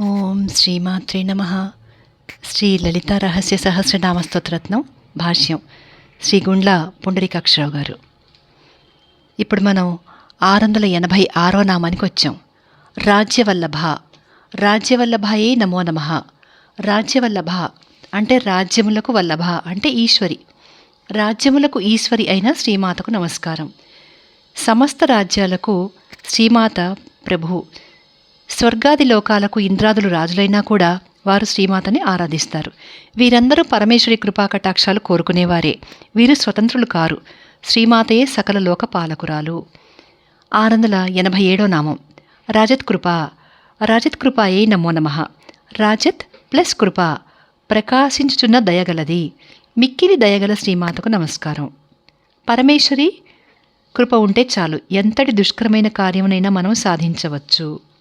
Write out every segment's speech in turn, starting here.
ఓం శ్రీమాత్రే నమ. శ్రీ లలిత రహస్య సహస్రనామ స్తోత్రత్నం భాష్యం. శ్రీ గుండ్ల పుండరీకాక్షరావు గారు. ఇప్పుడు మనం ఆరు వందల ఎనభై ఆరో నామానికి వచ్చాం. రాజ్యవల్లభ. రాజ్యవల్లభాయే నమో నమ. రాజ్యవల్లభ అంటే రాజ్యములకు వల్లభ అంటే ఈశ్వరి. రాజ్యములకు ఈశ్వరి అయిన శ్రీమాతకు నమస్కారం. సమస్త రాజ్యాలకు శ్రీమాత ప్రభు. స్వర్గాది లోకాలకు ఇంద్రాదులు రాజులైనా కూడా వారు శ్రీమాతని ఆరాధిస్తారు. వీరందరూ పరమేశ్వరి కృపాకటాక్షాలు కోరుకునేవారే. వీరు స్వతంత్రులు కారు. శ్రీమాతయే సకల లోక పాలకురాలు. ఆరు వందల ఎనభై ఏడో నామం. రాజత్ కృప. రాజత్ కృపాయే నమో నమ. రాజత్ ప్లస్ కృప. ప్రకాశించుచున్న దయగలది. మిక్కిలి దయగల శ్రీమాతకు నమస్కారం. పరమేశ్వరి కృప ఉంటే చాలు. ఎంతటి దుష్కరమైన కార్యమునైనా మనం సాధించవచ్చు.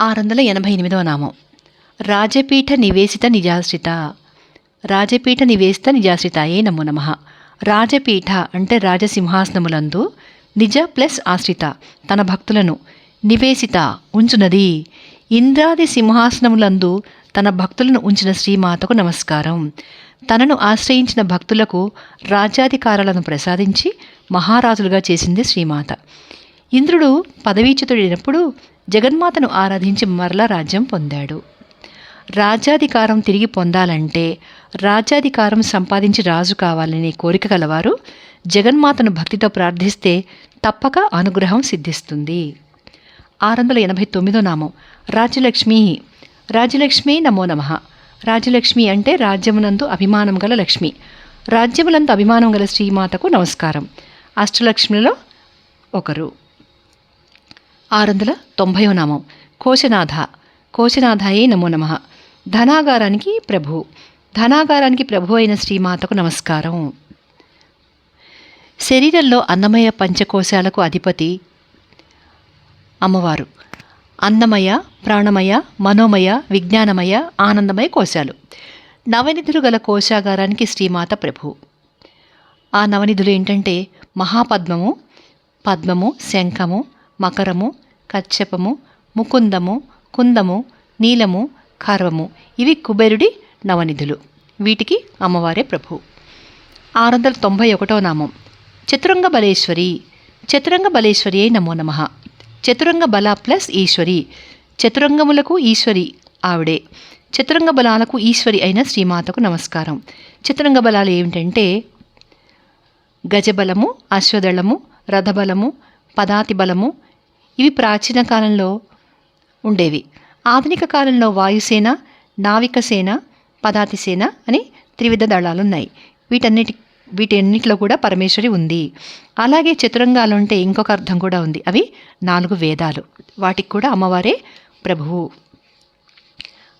ఆరు వందల ఎనభై ఎనిమిదవ నామం. రాజపీఠ నివేశిత నిజాశ్రిత. రాజపీఠ నివేశిత నిజాశ్రితాయే నమో నమ. రాజపీఠ అంటే రాజసింహాసనములందు నిజ ప్లస్ ఆశ్రిత తన భక్తులను నివేశిత ఉంచునది. ఇంద్రాది సింహాసనములందు తన భక్తులను ఉంచిన శ్రీమాతకు నమస్కారం. తనను ఆశ్రయించిన భక్తులకు రాజ్యాధికారాలను ప్రసాదించి మహారాజులుగా చేసింది శ్రీమాత. ఇంద్రుడు పదవీచ్యుతుడైనప్పుడు జగన్మాతను ఆరాధించి మరలా రాజ్యం పొందాడు. రాజ్యాధికారం తిరిగి పొందాలంటే రాజ్యాధికారం సంపాదించి రాజు కావాలనే కోరిక గలవారు జగన్మాతను భక్తితో ప్రార్థిస్తే తప్పక అనుగ్రహం సిద్ధిస్తుంది. ఆరు వందల ఎనభై తొమ్మిదో నామం. రాజ్యలక్ష్మి. రాజ్యలక్ష్మి నమో నమ. రాజ్యలక్ష్మి అంటే రాజ్యమునందు అభిమానం గల లక్ష్మి. రాజ్యములందు అభిమానం గల శ్రీమాతకు నమస్కారం. అష్టలక్ష్మిలో ఒకరు. ఆరు వందల తొంభైవ నామం. కోశనాథ. కోశనాథాయే నమో నమ. ధనాగారానికి ప్రభు. ధనాగారానికి ప్రభు అయిన శ్రీమాతకు నమస్కారం. శరీరంలో అన్నమయ పంచకోశాలకు అధిపతి అమ్మవారు. అన్నమయ ప్రాణమయ మనోమయ విజ్ఞానమయ ఆనందమయ కోశాలు. నవనిధులు గల కోశాగారానికి శ్రీమాత ప్రభు. ఆ నవనిధులు ఏంటంటే మహాపద్మము పద్మము శంఖము మకరము కచ్చపము ముకుందము కుందము నీలము ఖార్వము. ఇవి కుబేరుడి నవనిధులు. వీటికి అమ్మవారే ప్రభు. ఆరు వందల తొంభై ఒకటో నామం. చతురంగ బలేశ్వరి. చతురంగ బలేశ్వరి అయి నమో నమ. చతురంగ బల ప్లస్ ఈశ్వరి. చతురంగములకు ఈశ్వరి ఆవిడే. చతురంగ బలాలకు ఈశ్వరి అయిన శ్రీమాతకు నమస్కారం. చతురంగ బలాలు ఏమిటంటే గజబలము అశ్వదళము రథబలము పదాతి బలము ఇవి ప్రాచీన కాలంలో ఉండేవి. ఆధునిక కాలంలో వాయుసేన నావికసేన సేన సేన అని త్రివిధ దళాలు ఉన్నాయి వీటన్నిటి వీటన్నిటిలో కూడా పరమేశ్వరి ఉంది. అలాగే చతురంగాలు అంటే ఇంకొక అర్థం కూడా ఉంది. అవి నాలుగు వేదాలు. వాటికి కూడా అమ్మవారే ప్రభువు.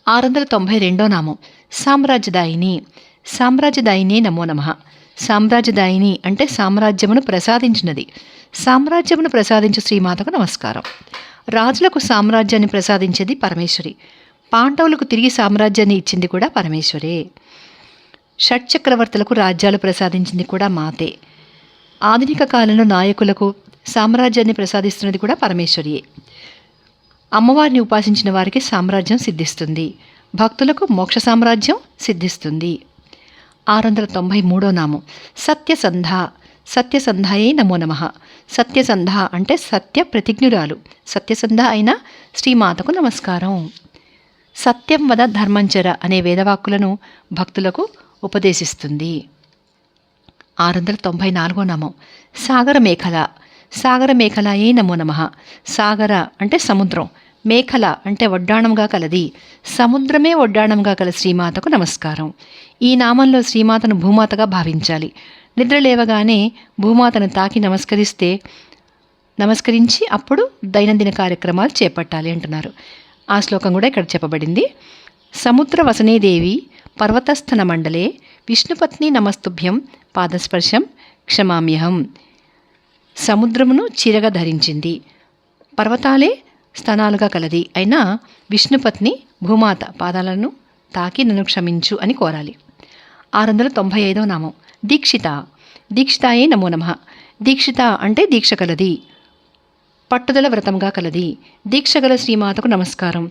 ఆరు వందల తొంభై రెండో నామం. సామ్రాజ్యదాయిని. సామ్రాజ్యదాయిని నమో నమ. సామ్రాజ్యదాయిని అంటే సామ్రాజ్యమును ప్రసాదించినది. సామ్రాజ్యమును ప్రసాదించు శ్రీమాతకు నమస్కారం. రాజులకు సామ్రాజ్యాన్ని ప్రసాదించేది పరమేశ్వరి. పాండవులకు తిరిగి సామ్రాజ్యాన్ని ఇచ్చింది కూడా పరమేశ్వరే. షట్చక్రవర్తులకు రాజ్యాలు ప్రసాదించింది కూడా మాతే. ఆధునిక కాలంలో నాయకులకు సామ్రాజ్యాన్ని ప్రసాదిస్తున్నది కూడా పరమేశ్వరియే అమ్మవారిని ఉపాసించిన వారికి సామ్రాజ్యం సిద్ధిస్తుంది. భక్తులకు మోక్ష సామ్రాజ్యం సిద్ధిస్తుంది. ఆరు వందల తొంభై మూడో నామం. సత్యసంధ సత్యసంధాయే నమో నమ. సత్యసంధ అంటే సత్య ప్రతిజ్ఞురాలు. సత్యసంధ అయిన శ్రీమాతకు నమస్కారం. సత్యం వద ధర్మంచర అనే వేదవాక్కులను భక్తులకు ఉపదేశిస్తుంది. ఆరు వందల తొంభై నాలుగో నామం. సాగర మేఖల. సాగర మేఖలయే నమో నమ. సాగర అంటే సముద్రం. మేఖల అంటే వడ్డాణంగా కలది. సముద్రమే వడ్డాణంగా కల శ్రీమాతకు నమస్కారం. ఈ నామంలో శ్రీమాతను భూమాతగా భావించాలి. నిద్ర లేవగానే భూమాతను తాకి నమస్కరిస్తే నమస్కరించి అప్పుడు దైనందిన కార్యక్రమాలు చేపట్టాలి అంటున్నారు. ఆ శ్లోకం కూడా ఇక్కడ చెప్పబడింది. సముద్ర వసనేదేవి పర్వతస్థన మండలే విష్ణుపత్ని నమస్తుభ్యం పాదస్పర్శం క్షమామ్యహం. సముద్రమును చీరగా ధరించింది. పర్వతాలే స్థనాలుగా కలది. అయినా విష్ణుపత్ని భూమాత పాదాలను తాకి నన్ను క్షమించు అని కోరాలి. ఆరు వందల తొంభై ఐదవ నామం. దీక్షిత. దీక్షితాయే నమో నమ. దీక్షిత అంటే దీక్ష కలది. పట్టుదల వ్రతంగా కలది. దీక్షగల శ్రీమాతకు నమస్కారం.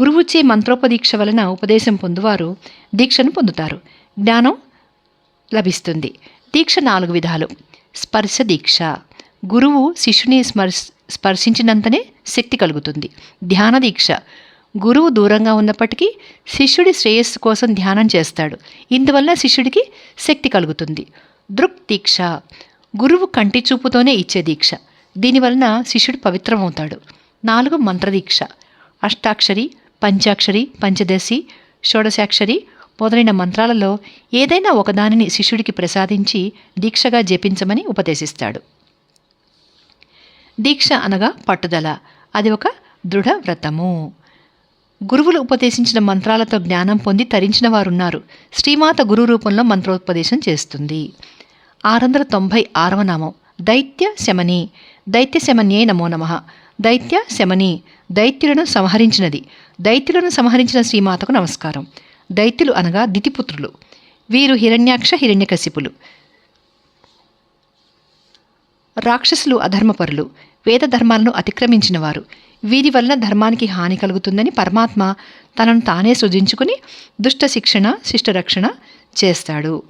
గురువుచే మంత్రోపదీక్ష వలన ఉపదేశం పొందువారు దీక్షను పొందుతారు. జ్ఞానం లభిస్తుంది. దీక్ష నాలుగు విధాలు. స్పర్శ దీక్ష. గురువు శిష్యుని స్మర్శ స్పర్శించినంతనే శక్తి కలుగుతుంది. ధ్యాన దీక్ష. గురువు దూరంగా ఉన్నప్పటికీ శిష్యుడి శ్రేయస్సు కోసం ధ్యానం చేస్తాడు. ఇందువల్ల శిష్యుడికి శక్తి కలుగుతుంది. దృక్ దీక్ష. గురువు కంటి చూపుతోనే ఇచ్చే దీక్ష. దీనివలన శిష్యుడు పవిత్రమవుతాడు. నాలుగు మంత్రదీక్ష అష్టాక్షరి పంచాక్షరి పంచదశి షోడశాక్షరి మొదలైన మంత్రాలలో ఏదైనా ఒకదానిని శిష్యుడికి ప్రసాదించి దీక్షగా జపించమని ఉపదేశిస్తాడు. దీక్ష అనగా పట్టుదల. అది ఒక దృఢ వ్రతము గురువులు ఉపదేశించిన మంత్రాలతో జ్ఞానం పొంది తరించిన వారున్నారు. శ్రీమాత గురు రూపంలో మంత్రోపదేశం చేస్తుంది. ఆరు వందల తొంభై ఆరవ నామం. దైత్య శమని. దైత్య శమన్యే నమో నమ. దైత్య శమని. దైత్యులను సంహరించినది. దైత్యులను సంహరించిన శ్రీమాతకు నమస్కారం. దైత్యులు అనగా దితిపుత్రులు. వీరు హిరణ్యాక్ష హిరణ్యకశిపులు. రాక్షసులు అధర్మపరులు. వేద ధర్మాలను అతిక్రమించిన వారు. వీరి వలన ధర్మానికి హాని కలుగుతుందని పరమాత్మ తనను తానే సృజించుకుని దుష్ట శిక్షణ శిష్టరక్షణ చేస్తాడు.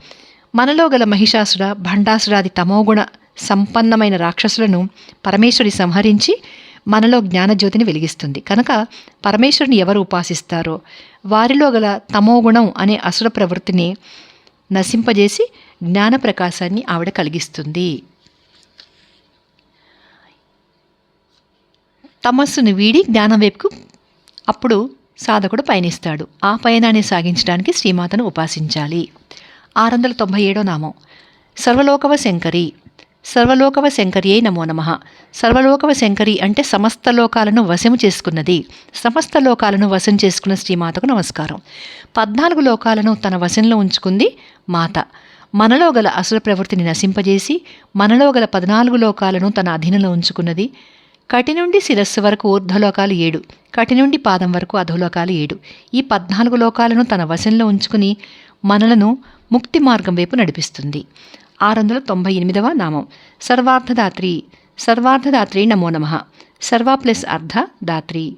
మనలో గల మహిషాసుర భండాసురాది తమోగుణ సంపన్నమైన రాక్షసులను పరమేశ్వరి సంహరించి మనలో జ్ఞానజ్యోతిని వెలిగిస్తుంది. కనుక పరమేశ్వరుని ఎవరు ఉపాసిస్తారో? వారిలో గల తమోగుణం అనే అసుర ప్రవృత్తిని నశింపజేసి జ్ఞాన ప్రకాశాన్ని ఆవిడ కలిగిస్తుంది. తమస్సును వీడి జ్ఞానం వైపుకు అప్పుడు సాధకుడు పయనిస్తాడు. ఆ పయనాన్ని సాగించడానికి శ్రీమాతను ఉపాసించాలి. ఆరు వందల తొంభై ఏడో నామం. సర్వలోకవ శంకరి. సర్వలోకవ శంకరియే నమో నమ. సర్వలోకవ శంకరి అంటే సమస్త లోకాలను వశము చేసుకున్నది. సమస్త లోకాలను వశం చేసుకున్న శ్రీమాతకు నమస్కారం. పద్నాలుగు లోకాలను తన వశంలో ఉంచుకుంది మాత. మనలో గల అసుర ప్రవృత్తిని నశింపజేసి మనలో గల పద్నాలుగు లోకాలను తన అధీనంలో ఉంచుకున్నది కటి నుండి శిరస్సు వరకు ఊర్ధ్వలోకాలు ఏడు కటి నుండి పాదం వరకు అధోలోకాలు ఏడు. ఈ పద్నాలుగు లోకాలను తన వశంలో ఉంచుకుని మనలను ముక్తి మార్గం వైపు నడిపిస్తుంది. ఆరు వందల తొంభై ఎనిమిదవ నామం. సర్వార్థదాత్రి సర్వార్థదాత్రి నమో నమ. సర్వ ప్లస్ అర్ధ దాత్రి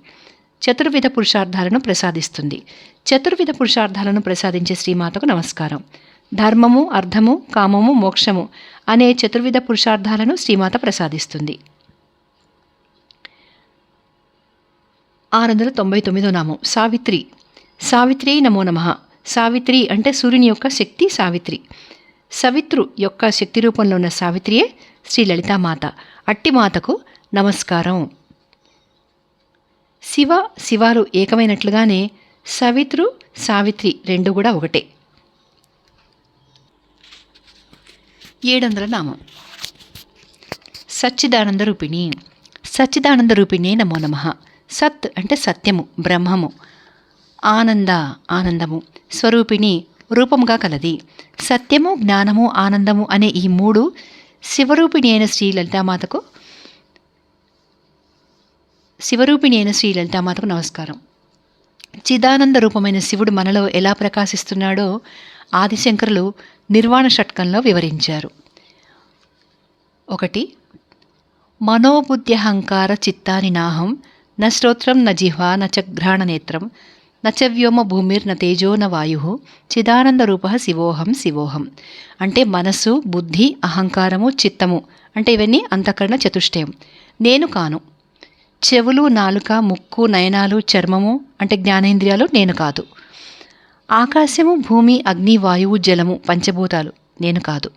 చతుర్విధ పురుషార్థాలను ప్రసాదిస్తుంది. చతుర్విధ పురుషార్థాలను ప్రసాదించే శ్రీమాతకు నమస్కారం. ధర్మము అర్థము కామము మోక్షము అనే చతుర్విధ పురుషార్థాలను శ్రీమాత ప్రసాదిస్తుంది. ఆరు వందల తొంభై తొమ్మిదో నామం. సావిత్రి. సావిత్రి నమో నమ. సావిత్రి అంటే సూర్యుని యొక్క శక్తి సావిత్రి. సవిత్రు యొక్క శక్తి రూపంలో ఉన్న సావిత్రియే శ్రీ లలితామాత. అట్టి మాతకు నమస్కారం. శివ శివాలు ఏకమైనట్లుగానే సవిత్రు సావిత్రి రెండు కూడా ఒకటే. ఏడు వందల నామం. సచ్చిదానంద రూపిణి. సచ్చిదానంద రూపిణి నమో నమ. సత్ అంటే సత్యము బ్రహ్మము. ఆనంద ఆనందము. స్వరూపిణి రూపముగా కలది. సత్యము జ్ఞానము ఆనందము అనే ఈ మూడు శివరూపిణి అయిన శ్రీ లలితామాతకు శివరూపిణి అయిన శ్రీ లలితామాతకు నమస్కారం. చిదానంద రూపమైన శివుడు మనలో ఎలా ప్రకాశిస్తున్నాడో ఆదిశంకరులు నిర్వాణ షట్కంలో వివరించారు. ఒకటి మనోబుద్ధ్యహంకార చిత్తాని నాహం న శ్రోత్రం న జిహ్వా న చ ఘ్రాణనేత్రం న చ వ్యోమ భూమిర్న తేజో న వాయు చిదానంద రూప శివోహం శివోహం. అంటే మనస్సు బుద్ధి అహంకారము చిత్తము అంటే ఇవన్నీ అంతఃకరణ చతుష్టయం. నేను కాను. చెవులు నాలుక ముక్కు నయనాలు చర్మము అంటే జ్ఞానేంద్రియాలు నేను కాదు. ఆకాశము భూమి అగ్ని వాయువు జలము పంచభూతాలు నేను కాదు.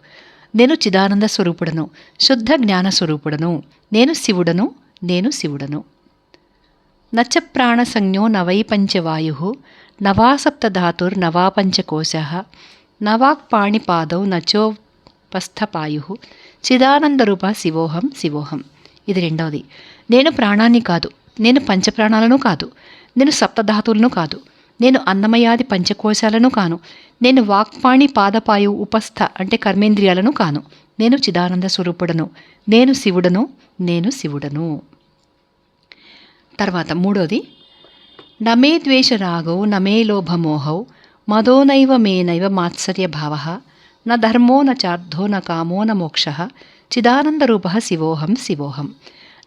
నేను చిదానంద స్వరూపుడను శుద్ధ జ్ఞాన స్వరూపుడను నేను శివుడను నేను శివుడను. నచ ప్రాణసంజ్ఞో నవై పంచవాయు నవా సప్తధాతుర్ నవా పంచకోశ నవాక్పాణిపాదౌ నచోపస్థపాయు చిదానందరూప శివోహం శివోహం. ఇది రెండవది. నేను ప్రాణాన్ని కాదు. నేను పంచప్రాణాలను కాదు. నేను సప్తధాతువులను కాదు. నేను అన్నమయాది పంచకోశాలను కాను. నేను వాక్పాణి పాదపాయు ఉపస్థ అంటే కర్మేంద్రియాలను కాను. నేను చిదానంద స్వరూపుడను. నేను శివుడను. నేను శివుడను. తర్వాత మూడోది నమే ద్వేష రాగౌ నమే లోభమోహౌ మదోనైవ మేనైవ మాత్సర్య భావ న ధర్మో న చార్థో న కామో న మోక్ష చిదానందరూప శివోహం శివోహం.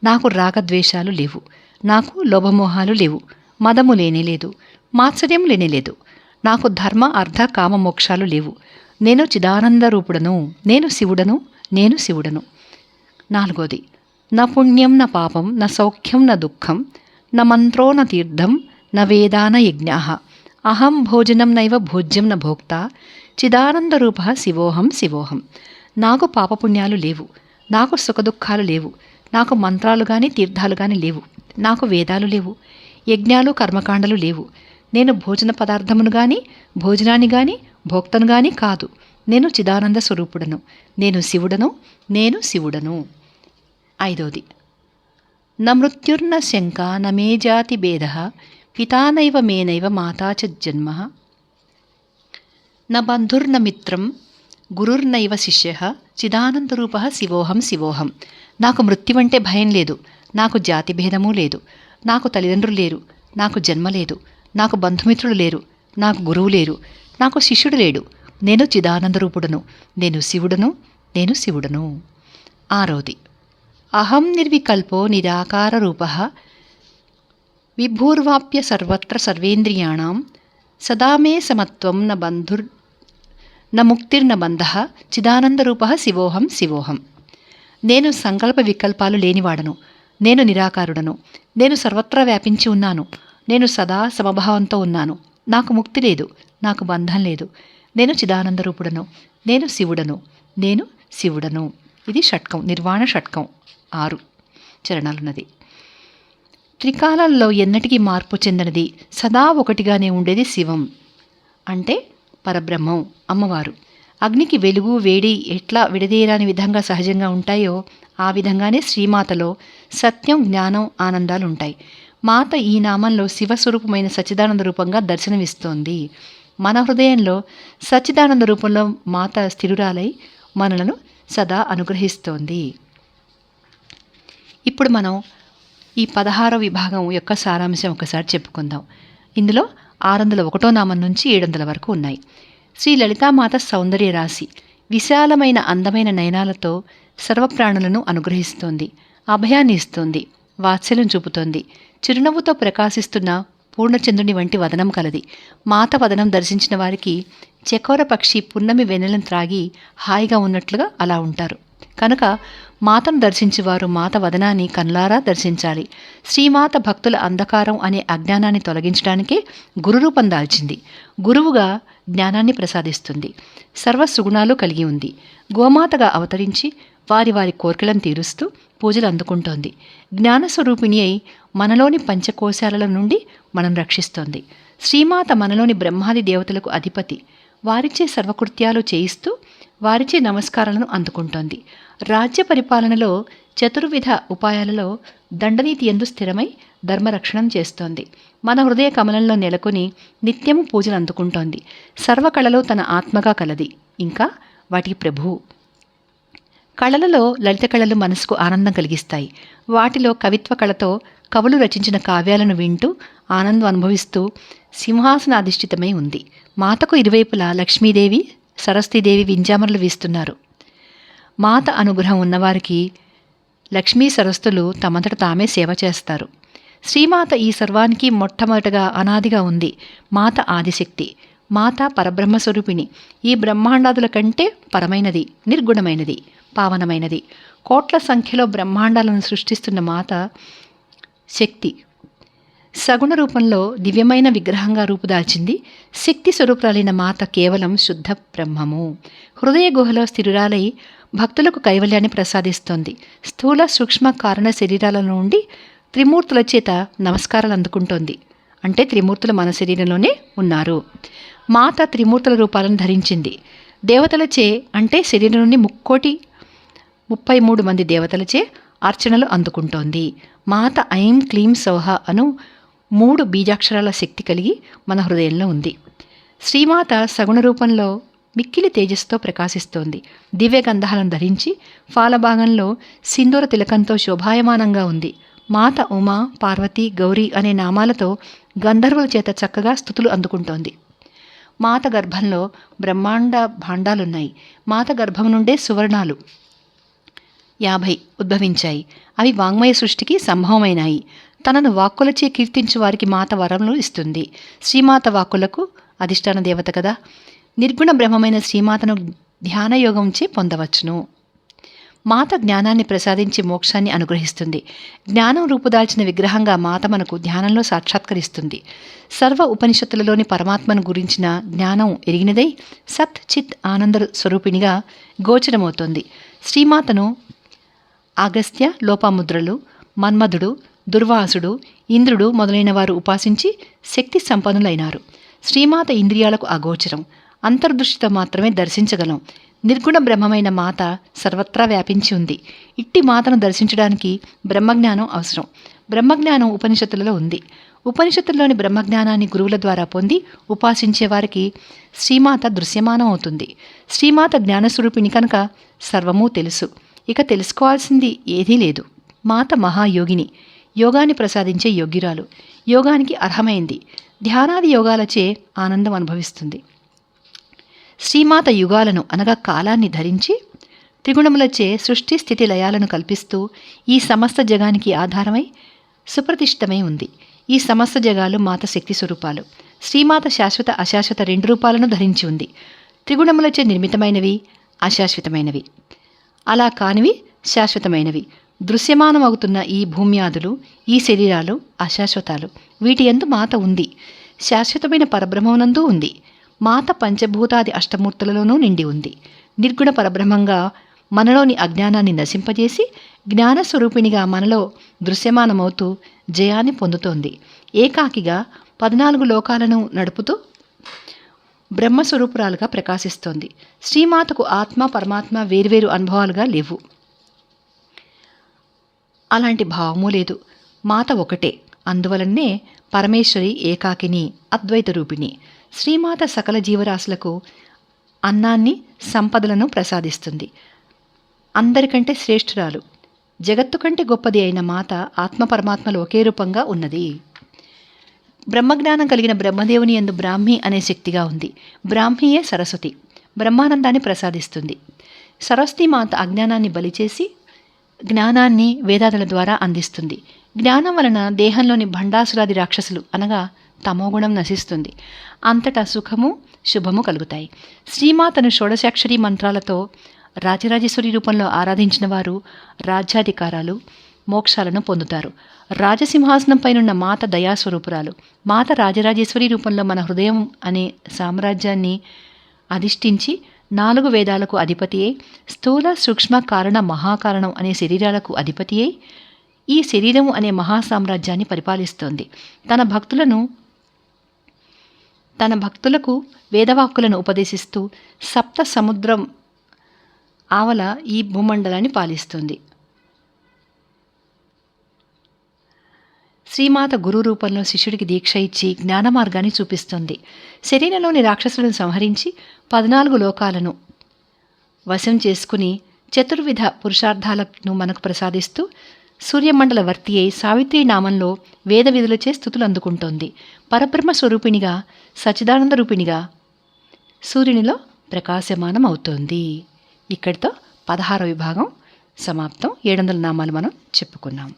నాకు రాగద్వేషాలు లేవు నాకు లోభమోహాలు లేవు మదము లేనేలేదు మాత్సర్యం లేనేలేదు నాకు ధర్మ అర్ధ కామ మోక్షాలు లేవు. నేను చిదానంద రూపుడను నేను శివుడను నేను శివుడను. నాలుగోది న పుణ్యం న పాపం న సౌఖ్యం న దుఃఖం న మంత్రో న తీర్థం న వేదాన యజ్ఞ. అహం భోజనం నైవ భోజ్యం న భోక్త చిదానందరూప శివోహం శివోహం. నాకు పాపపుణ్యాలు లేవు నాకు సుఖదుఖాలు లేవు నాకు మంత్రాలు కానీ తీర్థాలు కానీ లేవు నాకు వేదాలు లేవు యజ్ఞాలు కర్మకాండలు లేవు. నేను భోజన పదార్థమును కానీ భోజనాన్ని కానీ భోక్తను కానీ కాదు. నేను చిదానంద స్వరూపుడను. నేను శివుడను నేను శివుడను. ఐదోది న మృత్యుర్న శంక న మే జాతి భేద పితానైవ మేనైవ మాతా చ జన్మ న బంధుర్న మిత్రం గురుర్నైవ శిష్య చిదానందరూప శివోహం శివోహం నాకు మృత్యువంటే భయం లేదు. నాకు జాతి భేదమూ లేదు. నాకు తల్లిదండ్రులు లేరు. నాకు జన్మ లేదు. నాకు బంధుమిత్రులు లేరు. నాకు గురువు లేరు. నాకు శిష్యుడు లేడు. నేను చిదానందరూపుడను నేను శివుడను. నేను శివుడను. ఆరోది. అహం నిర్వికల్పో నిరాకార రూప విభూర్వాప్య సర్వత్ర సర్వేంద్రియాణం సదా మే సమత్వం న బంధుర్ న ముక్తిర్న బంధ చిదానందరూప శివోహం శివోహం నేను సంకల్ప వికల్పాలు లేనివాడను నేను నిరాకారుడను నేను సర్వత్రా వ్యాపించి ఉన్నాను నేను సదా సమభావంతో ఉన్నాను నాకు ముక్తి లేదు నాకు బంధం లేదు నేను చిదానందరూపుడను నేను శివుడను నేను శివుడను ఇది షట్కం నిర్వాణ షట్కం ఆరు చరణాలున్నది. త్రికాలాల్లో ఎన్నటికీ మార్పు చెందనిది సదా ఒకటిగానే ఉండేది శివం. అంటే పరబ్రహ్మం అమ్మవారు. అగ్నికి వెలుగు వేడి ఎట్లా విడదీయరాని విధంగా సహజంగా ఉంటాయో ఆ విధంగానే శ్రీమాతలో సత్యం జ్ఞానం ఆనందాలు ఉంటాయి మాత ఈ నామంలో శివస్వరూపమైన సచ్చిదానంద రూపంగా దర్శనమిస్తోంది. మన హృదయంలో సచ్చిదానంద రూపంలో మాత స్థిరురాలై మనలను సదా అనుగ్రహిస్తోంది. ఇప్పుడు మనం ఈ పదహారో విభాగం యొక్క సారాంశం ఒకసారి చెప్పుకుందాం. ఇందులో ఆరు వందల ఒకటో నామం నుంచి ఏడు వందల వరకు ఉన్నాయి. శ్రీ లలితామాత సౌందర్య రాశి విశాలమైన అందమైన నయనాలతో సర్వప్రాణులను అనుగ్రహిస్తోంది అభయాన్ని ఇస్తోంది వాత్సల్యం చూపుతోంది. చిరునవ్వుతో ప్రకాశిస్తున్న పూర్ణచంద్రుని వంటి వదనం కలది. మాత వదనం దర్శించిన వారికి చకోర పక్షి పున్నమి వెన్నెలను త్రాగి హాయిగా ఉన్నట్లుగా అలా ఉంటారు. కనుక మాతను దర్శించేవారు మాత వదనాన్ని కన్లారా దర్శించాలి. శ్రీమాత భక్తుల అంధకారం అనే అజ్ఞానాన్ని తొలగించడానికే గురురూపం దాల్చింది. గురువుగా జ్ఞానాన్ని ప్రసాదిస్తుంది. సర్వ సుగుణాలు కలిగి ఉంది. గోమాతగా అవతరించి వారి వారి కోరికలను తీరుస్తూ పూజలు అందుకుంటోంది. జ్ఞానస్వరూపిణి అయి మనలోని పంచకోశాల నుండి మనం రక్షిస్తోంది. శ్రీమాత మనలోని బ్రహ్మాది దేవతలకు అధిపతి. వారిచే సర్వకృత్యాలు చేయిస్తూ వారిచే నమస్కారాలను అందుకుంటోంది. రాజ్య పరిపాలనలో చతుర్విధ ఉపాయాలలో దండనీతి ఎందు స్థిరమై ధర్మరక్షణం చేస్తోంది. మన హృదయ కమలంలో నెలకొని నిత్యము పూజలు అందుకుంటోంది. సర్వకళలో తన ఆత్మగా కలది. ఇంకా వాటి ప్రభువు. కళలలో లలిత కళలు మనసుకు ఆనందం కలిగిస్తాయి. వాటిలో కవిత్వ కళతో కవులు రచించిన కావ్యాలను వింటూ ఆనందం అనుభవిస్తూ సింహాసనాధిష్ఠితమై ఉంది. మాతకు ఇరువైపులా లక్ష్మీదేవి సరస్వతీదేవి వింజామరలు వీస్తున్నారు. మాత అనుగ్రహం ఉన్నవారికి లక్ష్మీ సరస్సులు తమంతట తామే సేవ చేస్తారు. శ్రీమాత ఈ సర్వానికి మొట్టమొదటగా అనాదిగా ఉంది మాత ఆదిశక్తి. మాత పరబ్రహ్మ స్వరూపిణి ఈ బ్రహ్మాండాదుల కంటే పరమైనది నిర్గుణమైనది పావనమైనది. కోట్ల సంఖ్యలో బ్రహ్మాండాలను సృష్టిస్తున్న మాత శక్తి. సగుణ రూపంలో దివ్యమైన విగ్రహంగా రూపుదాల్చింది శక్తి స్వరూపురాలైన మాత కేవలం శుద్ధ బ్రహ్మము. హృదయ గుహలో స్థిరురాలై భక్తులకు కైవల్యాన్ని ప్రసాదిస్తోంది. స్థూల సూక్ష్మ కారణ శరీరాల నుండి త్రిమూర్తుల చేత నమస్కారాలు అందుకుంటోంది. అంటే త్రిమూర్తులు మన శరీరంలోనే ఉన్నారు. మాత త్రిమూర్తుల రూపాలను ధరించింది. దేవతలచే అంటే శరీరం నుండి ముక్కోటి ముప్పై మూడు మంది దేవతలచే అర్చనలు అందుకుంటోంది. మాత ఐం క్లీం సౌహ అను మూడు బీజాక్షరాల శక్తి కలిగి మన హృదయంలో ఉంది. శ్రీమాత సగుణ రూపంలో మిక్కిలి తేజస్సుతో ప్రకాశిస్తోంది. దివ్య గంధాలను ధరించి ఫాలభాగంలో సింధూర తిలకంతో శోభాయమానంగా ఉంది. మాత ఉమా పార్వతి గౌరీ అనే నామాలతో గంధర్వుల చేత చక్కగా స్థుతులు అందుకుంటోంది. మాత గర్భంలో బ్రహ్మాండ భాండాలున్నాయి. మాత గర్భం నుండే సువర్ణాలు యాభై ఉద్భవించాయి. అవి వాంగ్మయ సృష్టికి సంభవమైనాయి. తనను వాక్కులచే కీర్తించు వారికి మాత వరములు ఇస్తుంది. శ్రీమాత వాక్కులకు అధిష్టాన దేవత కదా. నిర్గుణ బ్రహ్మమైన శ్రీమాతను ధ్యానయోగంచే పొందవచ్చును. మాత జ్ఞానాన్ని ప్రసాదించి మోక్షాన్ని అనుగ్రహిస్తుంది. జ్ఞానం రూపుదాల్చిన విగ్రహంగా మాత మనకు ధ్యానంలో సాక్షాత్కరిస్తుంది. సర్వ ఉపనిషత్తులలోని పరమాత్మను గురించిన జ్ఞానం ఎరిగినదై సత్ చిత్ ఆనంద స్వరూపిణిగా గోచరమవుతోంది. శ్రీమాతను అగస్త్య లోపాముద్రలు మన్మధుడు దుర్వాసుడు ఇంద్రుడు మొదలైన వారు ఉపాసించి శక్తి సంపన్నులైనారు. శ్రీమాత ఇంద్రియాలకు అగోచరం. అంతర్దృష్టితో మాత్రమే దర్శించగలం. నిర్గుణ బ్రహ్మమైన మాత సర్వత్రా వ్యాపించి ఉంది. ఇట్టి మాతను దర్శించడానికి బ్రహ్మజ్ఞానం అవసరం. బ్రహ్మజ్ఞానం ఉపనిషత్తులలో ఉంది. ఉపనిషత్తుల్లోని బ్రహ్మజ్ఞానాన్ని గురువుల ద్వారా పొంది ఉపాసించే వారికి శ్రీమాత దృశ్యమానం అవుతుంది. శ్రీమాత జ్ఞానస్వరూపిణి కనుక సర్వము తెలుసు. ఇక తెలుసుకోవాల్సింది ఏదీ లేదు. మాత మహాయోగిని. యోగాన్ని ప్రసాదించే యోగ్యురాలు. యోగానికి అర్హమైంది. ధ్యానాది యోగాలచే ఆనందం అనుభవిస్తుంది. శ్రీమాత యుగాలను అనగా కాలాన్ని ధరించి త్రిగుణములచే సృష్టి స్థితి లయాలను కల్పిస్తూ ఈ సమస్త జగానికి ఆధారమై సుప్రతిష్టమై ఉంది. ఈ సమస్త జగాలు మాత శక్తి స్వరూపాలు. శ్రీమాత శాశ్వత అశాశ్వత రెండు రూపాలను ధరించి ఉంది. త్రిగుణములచే నిర్మితమైనవి అశాశ్వతమైనవి. అలా కానివి శాశ్వతమైనవి. దృశ్యమానమవుతున్న ఈ భూమ్యాదులు ఈ శరీరాలు అశాశ్వతాలు. వీటి ఎందు మాత ఉంది. శాశ్వతమైన పరబ్రహ్మనందు ఉంది. మాత పంచభూతాది అష్టమూర్తులలోనూ నిండి ఉంది. నిర్గుణ పరబ్రహ్మంగా మనలోని అజ్ఞానాన్ని నశింపజేసి జ్ఞానస్వరూపిణిగా మనలో దృశ్యమానమవుతూ జయాన్ని పొందుతోంది. ఏకాకిగా పద్నాలుగు లోకాలను నడుపుతూ బ్రహ్మస్వరూపురాలుగా ప్రకాశిస్తోంది. శ్రీమాతకు ఆత్మ పరమాత్మ వేర్వేరు అనుభవాలుగా లేవు. అలాంటి భావము లేదు. మాత ఒకటే. అందువలనే పరమేశ్వరి ఏకాకిని అద్వైత రూపిణి. శ్రీమాత సకల జీవరాశులకు అన్నాన్ని సంపదలను ప్రసాదిస్తుంది. అందరికంటే శ్రేష్ఠురాలు. జగత్తు కంటే గొప్పది అయిన మాత ఆత్మ పరమాత్మలు ఒకే రూపంగా ఉన్నది. బ్రహ్మజ్ఞానం కలిగిన బ్రహ్మదేవుని ఎందు బ్రాహ్మి అనే శక్తిగా ఉంది. బ్రాహ్మియే సరస్వతి. బ్రహ్మానందాన్ని ప్రసాదిస్తుంది. సరస్వతి మాత అజ్ఞానాన్ని బలిచేసి జ్ఞానాన్ని వేదాదుల ద్వారా అందిస్తుంది. జ్ఞానం వలన దేహంలోని భండాసురాది రాక్షసులు అనగా తమోగుణం నశిస్తుంది. అంతటా సుఖము శుభము కలుగుతాయి. శ్రీమాతను షోడశాక్షరి మంత్రాలతో రాజరాజేశ్వరి రూపంలో ఆరాధించిన వారు రాజ్యాధికారాలు మోక్షాలను పొందుతారు. రాజసింహాసనం పైనున్న మాత దయాస్వరూపురాలు. మాత రాజరాజేశ్వరి రూపంలో మన హృదయం అనే సామ్రాజ్యాన్ని అధిష్ఠించి నాలుగు వేదాలకు అధిపతియే స్థూల సూక్ష్మ కారణ మహాకారణం అనే శరీరాలకు అధిపతియే ఈ శరీరము అనే మహాసామ్రాజ్యాన్ని పరిపాలిస్తోంది. తన భక్తులను తన భక్తులకు వేదవాక్కులను ఉపదేశిస్తూ సప్త సముద్రం ఆవల ఈ భూమండలాన్ని పాలిస్తుంది. శ్రీమాత గురు రూపంలో శిష్యుడికి దీక్ష ఇచ్చి జ్ఞాన మార్గాన్ని చూపిస్తుంది. శరీరంలోని రాక్షసులను సంహరించి పద్నాలుగు లోకాలను వశం చేసుకుని చతుర్విధ పురుషార్థాలను మనకు ప్రసాదిస్తూ సూర్యమండల వర్తి అయి సావిత్రి నామంలో వేద విధులచే స్థుతులు అందుకుంటోంది. పరబ్రహ్మ స్వరూపిణిగా సచిదానంద రూపిణిగా సూర్యునిలో ప్రకాశమానం అవుతోంది ఇక్కడితో పదహారో విభాగం సమాప్తం. ఏడు వందల నామాలు మనం చెప్పుకున్నాం.